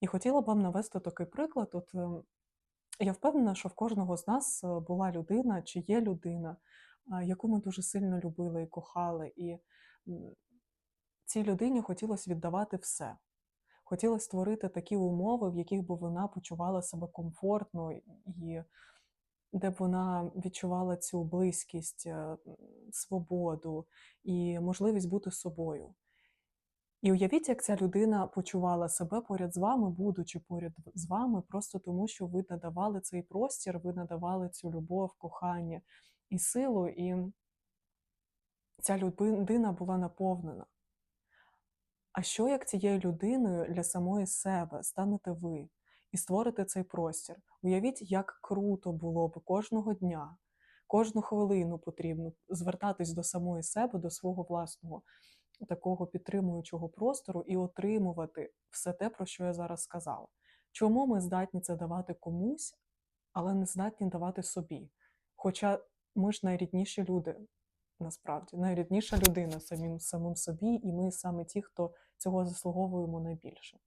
І хотіла б вам навести такий приклад. От ем, я впевнена, що в кожного з нас е, була людина чи є людина, яку ми дуже сильно любили і кохали. І цій людині хотілося віддавати все. Хотілося створити такі умови, в яких би вона почувала себе комфортно і де б вона відчувала цю близькість, е, свободу і можливість бути собою. І уявіть, як ця людина почувала себе поряд з вами, будучи поряд з вами, просто тому, що ви надавали цей простір, ви надавали цю любов, кохання і силу, і ця людина була наповнена. А що як цією людиною для самої себе станете ви і створите цей простір? Уявіть, як круто було б кожного дня, кожну хвилину потрібно звертатись до самої себе, до свого власного такого підтримуючого простору і отримувати все те, про що я зараз сказала. Чому ми здатні це давати комусь, але не здатні давати собі? Хоча ми ж найрідніші люди, насправді, найрідніша людина самим, самим собі, і ми саме ті, хто цього заслуговуємо найбільше.